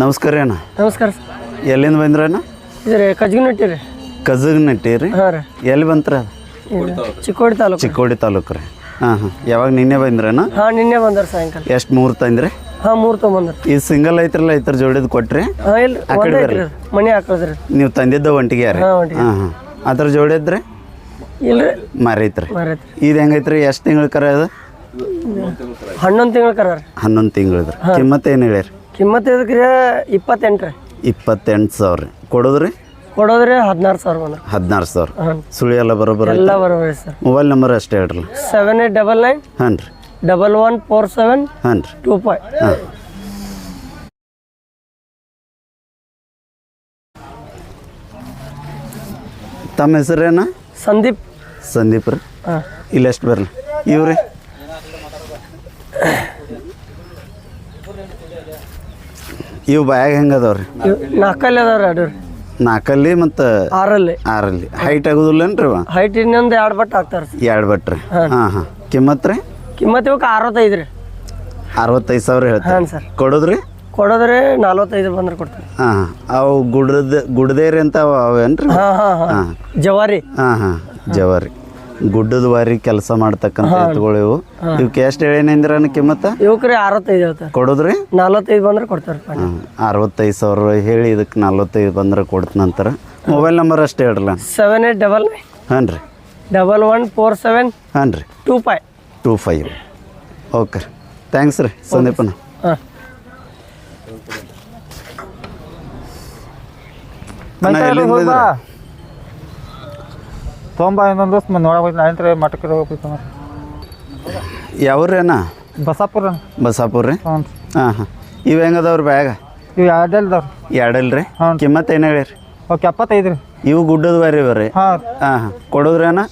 ನಮಸ್ಕಾರ ರೀ ಅಣ್ಣ. ನಮಸ್ಕಾರ ಸರ್. ಎಲ್ಲಿಂದ ಬಂದ್ರ ಇದು ರೀ ಕಜ್ಗಿನಟ್ಟಿ ರೀ. ಕಜಗ್ ನಟ್ಟಿ ರೀ? ಹಾಂ ರೀ. ಎಲ್ಲಿ ಬಂತ್ರ ಇದು ಚಿಕ್ಕೋಡಿ ತಾಲೂಕು ಚಿಕ್ಕೋಡಿ ತಾಲೂಕು ರೀ. ಹಾಂ ಹಾಂ. ಯಾವಾಗ ನಿನ್ನೆ ಬಂದ್ರಣ್ಣ ಹಾಂ ನಿನ್ನೆ ಬಂದಾರ ಸಾಯಂಕಾಲ. ಎಷ್ಟು ಮೂರು ತಂದ್ರಿ? ಹಾಂ ಮೂರು ತೊಗೊಂಬಂದ್ರಿ. ಈ ಸಿಂಗಲ್ ಐತ್ರಲ್ಲ ಐತ್ರ ಜೋಡಿದ್ ಕೊಟ್ರಿ? ಹಾಂ ಇಲ್ಲ ಒಂದೇ ಐತ್ರಿ ಅದು. ಮನೆ ಹಾಕೋದ್ರಿ ನೀವು ತಂದಿದ್ದ ಒಂಟಿಗೆ ರೀ? ಹಾಂ ಹಾಂ ಹಾಂ. ಅದ್ರ ಜೋಡಿದ್ರಿ? ಇಲ್ರಿ. ಮಾರೈತ್ರಿ. ಮಾರೈತ್ರಿ. ಇದು ಹೆಂಗೈತ್ರಿ? ಎಷ್ಟು ತಿಂಗಳ ಕರ ಅದು? ಹನ್ನೊಂದು ತಿಂಗಳ ಕರ ಹನ್ನೊಂದು ತಿಂಗಳದ್ರಿ ಕಿಮ್ಮತ್ತು ಏನು ಹೇಳಿರಿ ಕಿಮ್ಮತ್ತು ಇದಕ್ಕೆ ರೀ ಇಪ್ಪತ್ತೆಂಟು ರೀ. ಇಪ್ಪತ್ತೆಂಟು ಸಾವಿರ ರೀ. ಕೊಡೋದ್ರಿ ಕೊಡೋದ್ರಿ ಹದಿನಾರು ಸಾವಿರ ಬಂದ್ರೆ. ಹದಿನಾರು ಸಾವಿರ. ಹಾಂ. ಸುಳಿ ಎಲ್ಲ ಬರೋಬ್ಬರ ಎಲ್ಲ ಬರೋಬರಿ ಸರ್. ಮೊಬೈಲ್ ನಂಬರ್ ಅಷ್ಟೇ ಹೇಳ್ರಿ. ಸೆವೆನ್ ಏಟ್ ಡಬಲ್ ನೈನ್ ಹಾಂ ರೀ. ಡಬಲ್ ಒನ್ ಫೋರ್ ಸೆವೆನ್ ಹಾಂ ರೀ. Two five. ಹಾಂ. ತಮ್ಮ ಹೆಸರೇನ ಸಂದೀಪ್. ಸಂದೀಪ್ ರೀ. ಹಾಂ. ಇಲ್ಲ ಎಷ್ಟು ಬರಲಿ? ಇವ್ರಿ ಇವು ಬಾಯಾಗ ಹೆಂಗೆ ಅದಾವ್ರಿ? ನಾಲ್ಕಲ್ಲಿ ಅದಾವ್ರಿ ಎರಡು. ರೀ ನಾಲ್ಕಲ್ಲಿ ಮತ್ತು ಆರಲ್ಲಿ. ಆರಲ್ಲಿ. ಹೈಟ್ ಆಗೋದಿಲ್ಲೇನ್ರಿ ಹೈಟ್ ಇನ್ನೊಂದು ಎರಡು ಬಟ್ ಹಾಕ್ತಾರೆ ಎರಡು ಬಟ್ರಿ ಹಾಂ. ಹಾಂ ಕಿಮ್ಮತ್ ರೀ? ಕಿಮ್ಮತ್ ಇವಕ್ಕೆ ಅರವತ್ತೈದು ರೀ. ಅರವತ್ತೈದು ಸಾವಿರ ಹೇಳ್ತಾರೆ. ಸರ್. ಕೊಡೋದ್ರಿ? ಕೊಡೋದ್ರಿ ನಲ್ವತ್ತೈದು ಬಂದ್ರೆ ಕೊಡ್ತಾರೆ ಹಾಂ ಅವು ಗುಡ್ದ ಗುಡ್ದೇರಿ ಅಂತ ಅವ ಅವೇನ್ರಿ? ಹಾಂ ಹಾಂ. ಹಾಂ. ಜವಾರಿ. ಹಾಂ ಹಾಂ. ಜವಾರಿ. ಗುಡ್ಡದ ವಾರಿ ಕೆಲಸ ಮಾಡ್ತಕ್ಕಂಥ ಎತ್ತುಗಳು ಇವು. ಇವಕ್ಕೆ ಎಷ್ಟು ಹೇಳಿನಿಂದ್ರ ಕಿಮ್ಮತ್ತ? ಇವಕ್ರಿ ಅರವತ್ತೈದು ಹೇಳ್ತಾರೆ. ಕೊಡೋದ್ರಿ? ನಲವತ್ತೈದು ಬಂದ್ರೆ ಕೊಡ್ತಾರೆ. ಅರವತ್ತೈದು ಸಾವಿರ ಹೇಳಿ ಇದಕ್ಕೆ ನಲ್ವತ್ತೈದು ಬಂದ್ರೆ ಕೊಡ್ತ ನಂತರ. ಮೊಬೈಲ್ ನಂಬರ್ ಅಷ್ಟೇ ಹೇಳ್ರಲ್ಲ? ಸೆವೆನ್ ಏಟ್ ಡಬಲ್ ನೈನ್ ಹಾಂ ರೀ. ಡಬಲ್ ಒನ್ ಫೋರ್ ಸೆವೆನ್ ಹಾಂ ರೀ. Two five two five okay thanks ರೀ ಸಂದೀಪನ ಹಾಂ. ಇದ್ದೀರಾ? ತೊಂಬ ಇನ್ನೊಂದು ದಿವಸ ನೋಡಬೇಕು ನಾಳೆ ಮಠಕ್ಕೆ ಹೋಗ್ಬೇಕು ಯಾವ್ರಿ ಅಣ್ಣ ಬಸಾಪುರ ಬಸಾಪುರ ರೀ. ಹ್ಞೂ ಹಾಂ ಹಾಂ. ಇವು ಹೆಂಗದವ್ರಿ ಬ್ಯಾಗ? ಇವು ಎರಡಲ್ದವ್ರು. ಎರಡಲ್ಲ ರೀ. ಹ್ಞೂ. ಕಿಮ್ಮತ್ತು ಏನು ಹೇಳಿರಿ? ಓಕೆ ಎಪ್ಪತ್ತೈದು ರೀ. ಇವು ಗುಡ್ಡದ ಬೇರೆ ಬರ್ರಿ ಹಾಂ ಹಾಂ ಹಾಂ. ಕೊಡೋದ್ರಿ ಅಣ್ಣ?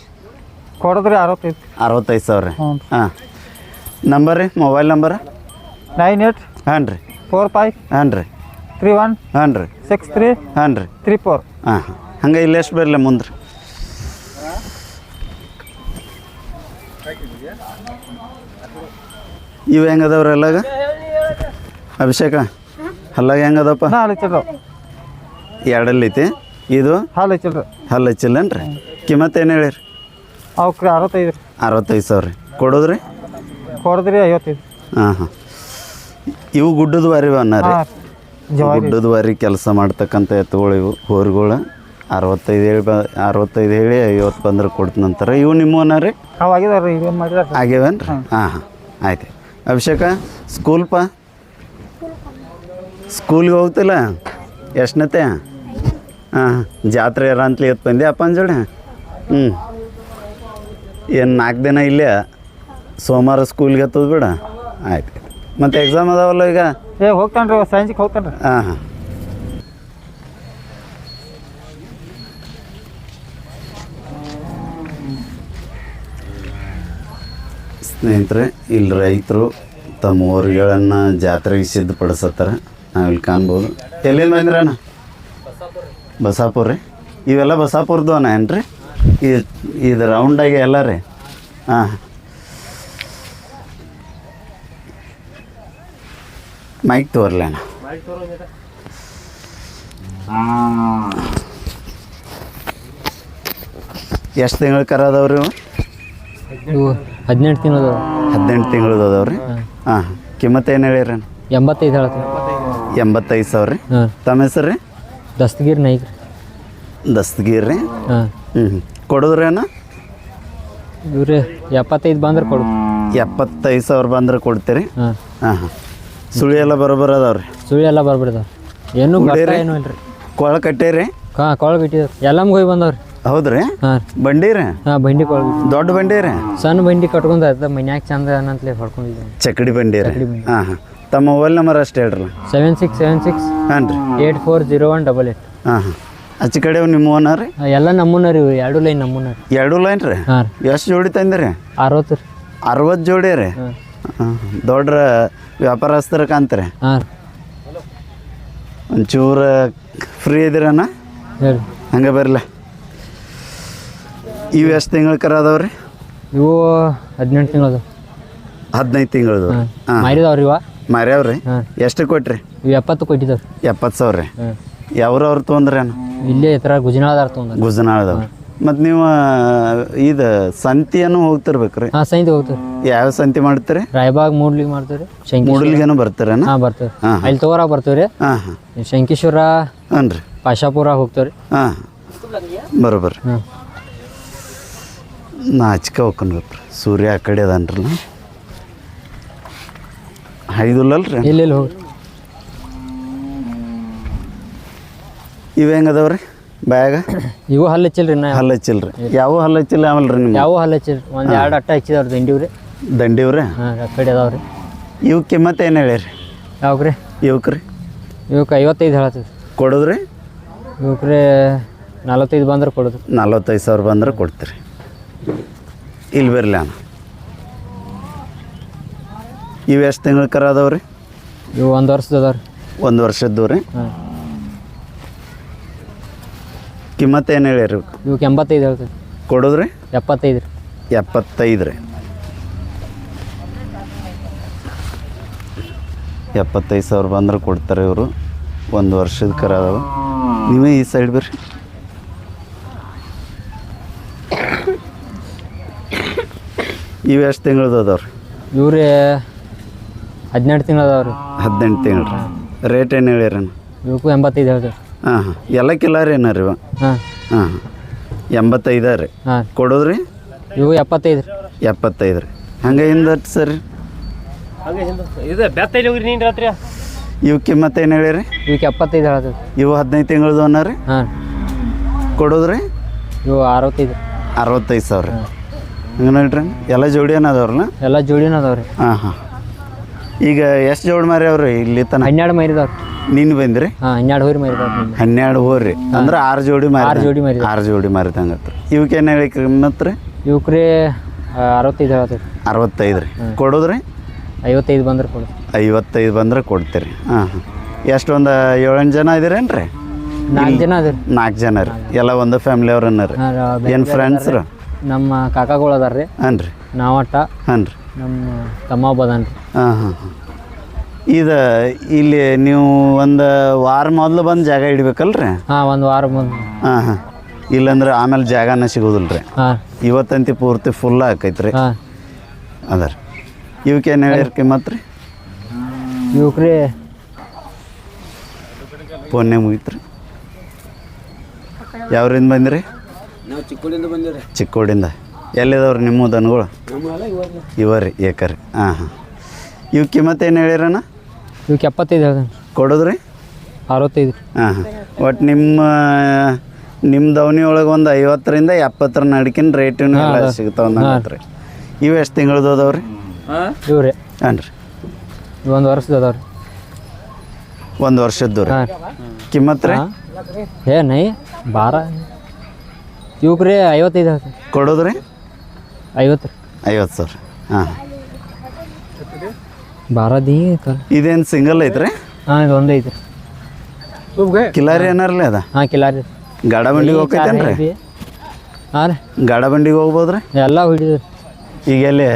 ಕೊಡದ್ರಿ ಅರವತ್ತೈದು. ಅರವತ್ತೈದು ಸಾವಿರ ರೀ. ಹ್ಞೂ ಹಾಂ. ನಂಬರ್ ರೀ ಮೊಬೈಲ್ ನಂಬರ್ ನೈನ್ ಏಟ್ ಹಾಂ ರೀ. ಫೋರ್ ಫೈವ್ ಹಾಂ ರೀ. ತ್ರೀ ಒನ್ ಹಾಂ ರೀ. ಸಿಕ್ಸ್ ತ್ರೀ ಹಾಂ ರೀ. Three four. ಹಾಂ ಹಾಂ. ಹಂಗೆ ಇಲ್ಲ ಎಷ್ಟು ಬರಲಿ ಮುಂದೆ ರೀ ಇವು ಹೆಂಗದವ್ರಿ ಎಲ್ಲಾಗ? ಅಭಿಷೇಕ ಹಲ್ಲಾಗ ಹೆಂಗದಪ್ಪ? ಹಾಲು ಹಚ್ಚಿಲ್ಲ ಎರಡಲ್ಲಿ ಐತಿ ಇದು? ಹಾಲು ಹಚ್ಚಿಲ್ರಿ ಹಲ್ಲು ಏನ್ ಕಿಮ್ಮತ್ತು ಏನು ಹೇಳಿರಿ? ಅವಕ್ಕೆ ಅರವತ್ತೈದು ರೀ. ಅರವತ್ತೈದು ಸಾವಿರ ರೀ. ಕೊಡೋದ್ರಿ? ಕೊಡದ್ರಿ ಐವತ್ತೈದು. ಹಾಂ ಹಾಂ. ಇವು ಗುಡ್ಡದ ವಾರಿ ಅನ್ನ ರೀ ಗುಡ್ಡದ ವಾರಿ ಕೆಲಸ ಮಾಡ್ತಕ್ಕಂಥ ಎತ್ತುಗಳು ಇವು. ಹೋರಿಗಳು. ಅರವತ್ತೈದು ಹೇಳಿ ಬ ಅರವತ್ತೈದು ಹೇಳಿ ಐವತ್ತು ಬಂದ್ರೆ ಕೊಡ್ತ ನಂತರ ಇವು ನಿಮ್ಮ ರೀ? ಅವು ಆಗಿದಾವ್ರಿ ಇವೇನು ಮಾಡಿದಾರೆ ಆಗ್ಯಾವೇನು ರೀ ಹಾಂ. ಹಾಂ ಆಯ್ತು. ಅಭಿಷೇಕ? ಸ್ಕೂಲ್ಪ ಸ್ಕೂಲ್ಗೆ ಹೋಗ್ತಿಲ್ಲ? ಎಷ್ಟನತೆ ಹಾಂ ಜಾತ್ರೆ ಜಾತ್ರೆ ಅಂತಲೇ ಎತ್ತು ಬಂದೆ ಅಪ್ಪನ ಜೋಡಿ ಹ್ಞೂ ಏನು ನಾಲ್ಕು ದಿನ ಇಲ್ಲೇ? ಸೋಮವಾರ ಸ್ಕೂಲ್ಗೆ ಹತ್ತದ ಬಿಡ? ಆಯ್ತು. ಮತ್ತೆ ಎಕ್ಸಾಮ್ ಅದಾವಲ್ಲ ಈಗ? ಏ ಹೋಗ್ತಾನೆ ರೀ ಸಂಜೆಗೆ ಹೋಗ್ತಾನೆ ರೀ ಹಾಂ ಹಾಂ. ಸ್ನೇಹಿತರೆ, ಇಲ್ಲಿ ರೈತರು ತಮ್ಮ ಊರುಗಳನ್ನು ಜಾತ್ರೆಗೆ ಸಿದ್ಧಪಡಿಸತ್ತಾರ ನಾವು ಇಲ್ಲಿ ಕಾಣ್ಬೋದು. ಎಲ್ಲಿಂದ ಬಂದ್ರಣ್ಣ ಬಸಾಪುರ ರೀ? ಇವೆಲ್ಲ ಅಣ್ಣ ಏನು ರೀ ಇದು ಇದು ರೌಂಡಾಗಿ ಎಲ್ಲ ರೀ? ಹಾಂ. ಮೈಕ್ ತೋರ್ಲಿ ಅಣ್ಣ. ಎಷ್ಟು ತಿಂಗಳು ಕರ ಅದಾವ್ರಿ ಇವು ಹದಿನೆಂಟು ತಿಂಗಳು ಹದಿನೆಂಟು ತಿಂಗಳದ್ದು ಅದಾವ ಹಾಂ. ಹಾಂ. ಕಿಮ್ಮತ್ತು ಏನು ಹೇಳಿರಿ? ಎಂಬತ್ತೈದು ಹೇಳ್ತೀವಿ ಎಂಬತ್ತೈದು ಸಾವಿರ ರೀ? ಹಾಂ. ತಮ್ಮ ಹೆಸರು ರೀ? ದಸ್ತಗಿರಿ ನೈಕ್ ದಸ್ತಗಿರಿ ರೀ? ಹಾಂ. ಹ್ಞೂ ಹ್ಞೂ ಕೊಡೋದ್ರಿ ಅಣ್ಣ? ಇವ್ರಿ ಎಪ್ಪತ್ತೈದು ಬಂದ್ರೆ ಕೊಡು. ಎಪ್ಪತ್ತೈದು ಸಾವಿರ ಬಂದ್ರೆ ಕೊಡ್ತೀರಿ? ಹಾಂ. ಹಾಂ ಹಾಂ. ಸುಳಿ ಎಲ್ಲ ಬರೋಬ್ಬರ ರೀ? ಸುಳಿ ಎಲ್ಲ ಬರ್ಬಿಡ್ತಾವ ಏನು ಏನು ಏನು ರೀ ಕೊಳ ಕಟ್ಟೇರಿ? ಹಾಂ ಕೊಳ ಬಿಟ್ಟಿದ್ರು ಎಲ್ಲ ಹೋಗಿ ಬಂದವ್ರಿ. ಹೌದ್ರಿ? ಬಂಡಿ ರೀ. ಹಾಂ ಬಂಡಿ ಕೊಳಗೆ ದೊಡ್ಡ ಬಂಡಿ ರೀ ಸಣ್ಣ ಬಂಡಿ ಕಟ್ಕೊಂಡ್ ಮನ್ಯಾಗ ಚಂದ ಅನ್ನಂತಲೇ ಹೊಡ್ಕೊಂಡಿದ್ದೀನಿ ಚಕಡಿ ಬಂಡಿ. ರೀ ಹಾಂ ಹಾಂ. ತಮ್ಮ ಮೊಬೈಲ್ ನಂಬರ್ ಅಷ್ಟೇ ಹೇಳ್ರಲ್ಲ ಸೆವೆನ್ ಸಿಕ್ಸ್ ಸೆವೆನ್ ಸಿಕ್ಸ್. ಹಾಂ ರೀ. Eight four zero one double eight. ಹಾಂ ಹಾಂ. ಆಚೆ ಕಡೆ ನಿಮ್ಮ ಓನ ರೀ? ಎಲ್ಲ ನಮ್ಮೂನ ರೀ ಎರಡು ಲೈನ್ ನಮ್ಮೂನ ರೀ. ಎರಡು ಲೈನ್ ರೀ? ಹಾಂ ಎಷ್ಟು ಜೋಡಿ ತಂದಿರಿ? ಅರವತ್ತು ರೀ. ಅರವತ್ತು ಜೋಡಿ ರೀ? ಹಾಂ. ದೊಡ್ಡ ವ್ಯಾಪಾರಸ್ಥರ ಕಾಂತಾರೆ? ಹಾಂ ಒಂಚೂರು ಫ್ರೀ ಇದ್ದೀರಣ್ಣ ಹೇಳಿ ಹಂಗೆ ಬರಲ್ಲ ಇವು ಎಷ್ಟು ತಿಂಗಳ ಕರ ಅದಾವ ರೀ? ಇವು ಹದಿನೆಂಟು ತಿಂಗಳದು ಹದಿನೈದು ತಿಂಗಳದು ಮಾರಿದವ್ರಿ ಇವ? ಮಾರ್ಯಾವ್ರಿ ಎಷ್ಟು ಕೊಟ್ರಿ? ಇವು ಎಪ್ಪತ್ತು ಕೊಟ್ಟಿದ್ದವ್ರಿ ಎಪ್ಪತ್ತು ಸಾವಿರ ರೀ? ಹಾಂ ಯಾವ್ರು ಅವ್ರು ತೊಗೊಂಡ್ರೇನು ಇಲ್ಲೇ ಈ ಥರ ಗುಜನಾಳದವ್ರು ತೊಗೊಂಡ್ರಿ ಗುಜನಾಳದವ್ರು ಮತ್ತು ನೀವು ಇದು ಸಂತಿಯನ್ನು ಹೋಗ್ತಿರ್ಬೇಕ್ರಿ ಹಾಂ ಸಂತಿ ಹೋಗ್ತೀವಿ. ಯಾವ ಸಂತಿ ಮಾಡ್ತೀರಿ? ರಾಯಬಾಗ್ ಮೂಡ್ಲಿಗೆ ಮಾಡ್ತೀವಿ ಮೂಡ್ಲಿಗೇನು ಬರ್ತೀರೇನ ಹಾಂ ಬರ್ತೀವಿ. ಹಾಂ. ಅಲ್ಲಿ ತಗೋರಾಗ ಬರ್ತೀವಿ ರೀ. ಹಾಂ ಹಾಂ. ಶಂಕೇಶ್ವರ ಹ್ಞೂ ರೀ ಪಾಶಾಪುರ ಹೋಗ್ತೀವಿ ರೀ. ಹಾಂ ಬರೋಬ್ಬರ ಹಾಂ ನಾಚಿಕೆ ಹೋಗ್ಕೊಂಡ್ರಿ ಸೂರ್ಯ ಆ ಕಡೆ ಅದನ್ರಿ ಐದುಲ್ಲಲ್ರಿ? ಇಲ್ಲ ಇಲ್ಲ ಹೋಗ್ರಿ? ಇವು ಹೆಂಗೆ ಅದಾವ್ರಿ ಬ್ಯಾಗ? ಇವು ಹಲ್ಲು ಹಚ್ಚಿಲ್ರಿ ನಾ. ಹಲ್ಲು ಹಚ್ಚಿಲ್ರಿ. ಯಾವ ಹಲ್ಲು ಹಚ್ಚಿಲ್ಲ ಆಮೇಲೆ ರೀ ನಿಮ್ಮ ಯಾವ ಹಲ್ಲು ಹಚ್ಚಿಲ್ರಿ. ಒಂದು ಎರಡು ಅಟ್ಟ ಹಚ್ಚಿದವ್ರಿ ದಂಡಿವ್ರಿ. ದಂಡಿವ್ರಿ? ಹಾಂ ಆ ಕಡೆ ಅದಾವ್ರಿ. ಇವು ಕಿಮ್ಮತ್ತು ಏನು ಹೇಳಿರಿ ಯಾವ್ರಿ ಇವಕ್ಕೆ ರೀ ಇವಕ್ಕೆ ಐವತ್ತೈದು ಹೇಳತ್ತೀವಿ ಕೊಡೋದ್ರಿ? ಇವಕ್ರೆ ನಲವತ್ತೈದು ಬಂದ್ರೆ ಕೊಡೋದು. ನಲ್ವತ್ತೈದು ಸಾವಿರ ಬಂದ್ರೆ ಕೊಡ್ತೀರಿ. ಇಲ್ಲಿ ಬರಲಿ ಅಣ್ಣ. ಇವು ಎಷ್ಟು ತಿಂಗಳ ಕರ ರೀ? ಇವು ಒಂದು ವರ್ಷದ ಅದಾವ್ರಿ ಒಂದು ವರ್ಷದ್ದು ರೀ? ಹಾಂ. ಕಿಮ್ಮತ್ತು ಏನು ಹೇಳಿರಿ ಇವಕ್ಕೆ ಎಂಬತ್ತೈದು ಹೇಳ್ತೀವಿ. ಕೊಡೋದ್ರಿ ಎಪ್ಪತ್ತೈದು ರೀ. ಎಪ್ಪತ್ತೈದು ರೀ. ಎಪ್ಪತ್ತೈದು ಸಾವಿರ ಬಂದ್ರೆ ಕೊಡ್ತಾರೆ ಇವರು. ಒಂದು ವರ್ಷದ ಕರ ಅದಾವ. ನೀವೇ ಈ ಸೈಡ್ ಬರ್ರಿ. ಇವು ಎಷ್ಟು ತಿಂಗಳದ್ದು ಅದಾವ್ರಿ ಇವ್ರಿ ಹದಿನೆಂಟು ತಿಂಗಳು ರೀ. ಹದಿನೆಂಟು ತಿಂಗಳು ರೀ. ರೇಟ್ ಏನು ಹೇಳಿರಣ್ಣ ಇವಕ್ಕೂ ಎಂಬತ್ತೈದು ಹೇಳ್ರಿ. ಹಾಂ ಹಾಂ. ಎಲ್ಲ ರೀ ಏನಾರ ರೀ ಇವ? ಹಾಂ. ಹಾಂ ಎಂಬತ್ತೈದು ರೀ. ಹಾಂ. ಕೊಡೋದ್ರಿ ಇವು ಎಪ್ಪತ್ತೈದು ರೀ. ಎಪ್ಪತ್ತೈದು ರೀ. ಹಂಗೆ ಹಿಂದ ಸರ್? ಇದು ಬೆತ್ತೈಲಿ ಹೋಗ್ರಿ ನೀನು ರಾತ್ರಿ? ಇವು ಕಿಮ್ಮತ್ತು ಏನು ಹೇಳಿರಿ? ಇವಕ್ಕೆ ಎಪ್ಪತ್ತೈದು ಹೇಳ್ತೀವಿ ಇವು ಹದಿನೈದು ತಿಂಗಳದು ಅನ್ನ ರೀ? ಹಾಂ. ಕೊಡೋದ್ರಿ ಇವು ಅರವತ್ತೈದು. ಅರವತ್ತೈದು ಸಾವಿರ. ಹಂಗೆ ನೋಡ್ರಿ ಎಲ್ಲ ಜೋಡಿ ಏನ ಅದಾವ್ರಲ್ಲ? ಎಲ್ಲ ಜೋಡಿನ ಅದಾವ್ರಿ. ಹಾಂ ಹಾಂ. ಈಗ ಎಷ್ಟು ಜೋಡಿ ಮಾರಿ ಅವ್ರಿ ಇಲ್ಲಿ ತನ? ಹನ್ನೆರಡು ಮೈರಿದವ್ರಿ ನೀನು ಬಂದ್ರಿ? ಹಾಂ ಹನ್ನೆರಡು ಹೋರಿ ಮೈರಿದವ್ರಿ ಹನ್ನೆರಡು ಹೋರಿ. ಅಂದ್ರೆ ಆರು ಜೋಡಿ ಮಾರಿ ಆರು ಜೋಡಿ ಮಾರಿ ಆರು ಜೋಡಿ ಮಾರಿದಂಗತ್ರಿ ಹತ್ರ ಇವಕ್ಕೆ ಏನು ಹೇಳಿ ಕಿಮ್ಮತ್ತು ರೀ ಇವಕ್ರಿ ಅರವತ್ತೈದು ಹೇಳ್ತೀವಿ. ಅರವತ್ತೈದು ರೀ. ಕೊಡೋದ್ರಿ? ಐವತ್ತೈದು ಬಂದ್ರೆ ಕೊಡು. ಐವತ್ತೈದು ಬಂದ್ರೆ ಕೊಡ್ತೀರಿ. ಹಾಂ ಹಾಂ. ಎಷ್ಟು ಒಂದು ಏಳೆಂಟು ಜನ ಇದ್ದೀರೇನು ರೀ ನಾಲ್ಕು ಜನ ಅದಾರ. ನಾಲ್ಕು ಜನ ರೀ. ಎಲ್ಲ ಒಂದು ಫ್ಯಾಮಿಲಿ ಅವ್ರನ್ನ ರೀ. ಏನು ಫ್ರೆಂಡ್ಸ್ ರೀ? ನಮ್ಮ ಕಾಕಾಗಳು ಅದಾರ ರೀ. ಹಾಂ ರೀ. ನಾವಟ್ಟ. ಹಾಂ ರೀ. ನಮ್ಮ ತಮ್ಮ ರೀ. ಹಾಂ ಹಾಂ ಹಾಂ. ಇದು ಇಲ್ಲಿ ನೀವು ಒಂದು ವಾರ ಮೊದಲು ಬಂದು ಜಾಗ ಹಿಡಿಬೇಕಲ್ರಿ? ಹಾಂ ಒಂದು ವಾರ ಮೊದಲು ಹಾಂ ಹಾಂ. ಇಲ್ಲಂದ್ರೆ ಆಮೇಲೆ ಜಾಗನ ಸಿಗೋದಿಲ್ಲ ರೀ ಹಾಂ. ಇವತ್ತಂತಿ ಪೂರ್ತಿ ಫುಲ್ ಆಕೈತೆ ರೀ ಹಾಂ ಅದ ಏನು ಇವಕ್ಕೇನು ಹೇಳಿರಿ ಮತ್ತೆ ರೀ? ಇವಕ್ರಿ ಫೋನ್ನೇ ಮುಗೀತು ರೀ ಯಾವ್ರಿಂದ ಬಂದಿರಿ? ನಾವು ಚಿಕ್ಕೋಡಿಂದ ಬಂದಿವ್ರಿ. ಚಿಕ್ಕೋಡಿಂದ. ಎಲ್ಲಿದಾವ್ರಿ ನಿಮ್ಮ ದನಗಳು? ಇವರಿ ರೀ ಏಕರಿ. ಹಾಂ ಹಾಂ. ಇವು ಕಿಮ್ಮತ್ತೇನು ಏನು ಹೇಳಿರಣ್ಣ? ಇವಕ್ಕೆ ಎಪ್ಪತ್ತೈದು ಹೇಳ್ದೇನೆ. ಕೊಡೋದ್ರಿ? ಅರವತ್ತೈದು. ರೀ ಹಾಂ ಹಾಂ. ಒಟ್ಟು ನಿಮ್ಮ ನಿಮ್ಮ ದವನಿ ಒಳಗೆ ಒಂದು ಐವತ್ತರಿಂದ ಎಪ್ಪತ್ತರ ನಡ್ಕಿನ ರೇಟಿನ ಎಲ್ಲ ಸಿಗ್ತಾವ ರೀ ಇವು ಎಷ್ಟು ತಿಂಗಳದ್ದು ಅದಾವ್ರಿ? ಇವು ರೀ ಹಾಂ ರೀ. ಒಂದು ವರ್ಷದ ಅದಾವ್ರಿ. ಒಂದು ವರ್ಷದ್ದು ರೀ ಕಿಮ್ಮತ್ತು ರೀ ಏನೈ ಏ ನೈ ಬಾರ. ಇವಕ್ರಿ ಐವತ್ತೈದು ಹೇಳ್ತೀನಿ ಕೊಡೋದ್ರಿ? ಐವತ್ತು. ರೀ ಐವತ್ತು ಸಾವಿರ. ಹಾಂ. ಬಾರದಿ ಕಲ್ ಇದೇನು ಸಿಂಗಲ್ ಐತ್ರಿ? ಹಾಂ ಇದು ಒಂದು ಐತ್ರಿ. ರೀ ಕಿಲಾರಿ ಏನಾರಲ್ಲ ಅದ? ಹಾಂ ಕಿಲಾರಿ. ಗಾಡ ಬಂಡಿಗೆ ಹೋಗ್ತೈತೇನ್ರಿ? ರೀ ಹಾಂ ರೀ. ಗಾಡ ಬಂಡಿಗೆ ಹೋಗ್ಬೋದ್ರಿ? ಎಲ್ಲ ಹಿಡಿದ್ರಿ. ಈಗ ಎಲ್ಲಿ?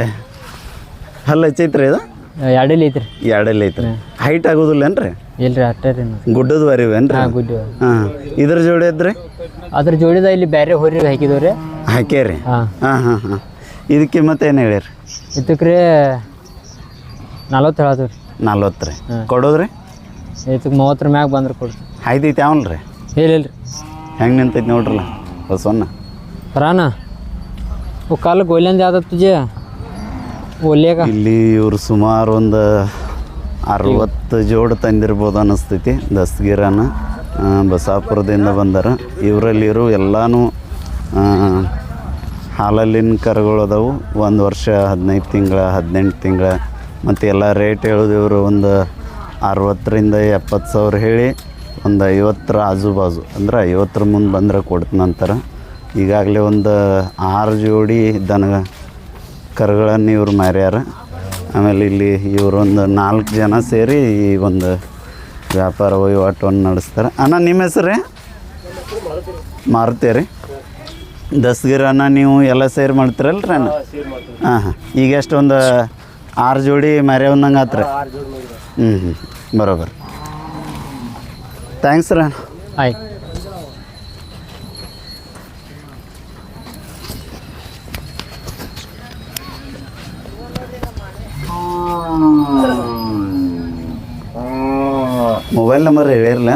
ಹಲ್ಲು ಹಚ್ಚೈತ್ರಿ ಇದು? ಎರಡಲ್ಲಿ ಐತ್ರಿ. ಎರಡಲ್ಲಿ ಐತ್ರಿ? ಹೈಟ್ ಆಗೋದಿಲ್ಲೇನ್ರಿ? ಇಲ್ರಿ ಅಷ್ಟೇ ರೀ ನಾವು ಗುಡ್ಡದ ಬರೀವೇನ್ರಿ ಹಾಂ ಗುಡ್ಡ ಹಾಂ. ಇದ್ರ ಜೋಡಿ ಐತ್ರಿ? ಅದ್ರ ಜೋಡಿದ ಇಲ್ಲಿ ಬ್ಯಾರೆ ಹೊರಿ ಹಾಕಿದವ್ರಿ? ರೀ ಹಾಕ್ಯಾರಿ ಹಾಂ ಹಾಂ ಇದಕ್ಕೆ ಮತ್ತೆ ಏನು ಹೇಳ್ಯಾರಿ ಇದಕ್ಕೆ ರೀ ನಲ್ವತ್ತು ಹೇಳತ್ತೀವಿ ನಲ್ವತ್ತು ರೀ. ಕೊಡೋದ್ರಿ? ಇದಕ್ಕೆ ಮೂವತ್ತರ ಮ್ಯಾಗ ಬಂದ್ರೆ ಕೊಡ್ರಿ ಆಯ್ತೈತೆ ಅವನ್ ರೀ ಇಲ್ಲ ಇಲ್ಲ ಹೆಂಗೆ ನಿಂತೈತಿ ನೋಡ್ರಲ್ಲ ಬಸವಣ್ಣ ಪ್ರಾಣ ಕಾಲು ಗೋಲ್ಯಂದು ಯಾವ್ದು ತುಜೆ ಒಲ್ಯಾಗ. ಇಲ್ಲಿ ಇವ್ರು ಸುಮಾರು ಒಂದು ಅರವತ್ತು ಜೋಡು ತಂದಿರ್ಬೋದು ಅನ್ನಿಸ್ತೈತಿ ದಸ್ತಗಿರನ ಬಸಾಪುರದಿಂದ ಬಂದಾರ. ಇವರಲ್ಲಿ ಇರೋ ಎಲ್ಲನೂ ಹಾಲಲ್ಲಿನ ಕರುಗಳು ಅದಾವು. ಒಂದು ವರ್ಷ, ಹದಿನೈದು ತಿಂಗಳ, ಹದಿನೆಂಟು ತಿಂಗಳ, ಮತ್ತು ಎಲ್ಲ ರೇಟ್ ಹೇಳೋದು ಇವರು ಒಂದು ಅರವತ್ತರಿಂದ ಎಪ್ಪತ್ತು ಸಾವಿರ ಹೇಳಿ ಒಂದು ಐವತ್ತರ ಆಜು ಬಾಜು ಅಂದ್ರೆ ಐವತ್ತರ ಮುಂದೆ ಬಂದ್ರೆ ಕೊಡ್ತೀನಂತಾರೆ ಈಗಾಗಲೇ ಒಂದು ಆರು ಜೋಡಿ ದನ ಕರುಗಳನ್ನು ಇವರು ಮಾರ್ಯಾರ. ಆಮೇಲೆ ಇಲ್ಲಿ ಇವರೊಂದು ನಾಲ್ಕು ಜನ ಸೇರಿ ಈ ಒಂದು ವ್ಯಾಪಾರ ವಹಿವಾಟವನ್ನು ನಡೆಸ್ತಾರೆ. ಅಣ್ಣ ನಿಮ್ಮ ಹೆಸರೇ ಮಾರುತ್ತೀರಿ ಅಣ್ಣ ನೀವು ಎಲ್ಲ ಸೇರಿ ಮಾಡ್ತೀರಲ್ರಿ ಅಣ್ಣ? ಹಾಂ ಹಾಂ ಈಗ ಎಷ್ಟೊಂದು ಆರು ಜೋಡಿ ಮರ್ಯಾವಂದಂಗೆ ಆತ್ರಿ? ಹ್ಞೂ ಹ್ಞೂ ಬರೋಬರ್. ಥ್ಯಾಂಕ್ಸ್ ರೀ ಆಯ್ತು ಮೊಬೈಲ್ ನಂಬರ್ ಹೇಳಿರಲ್ಲ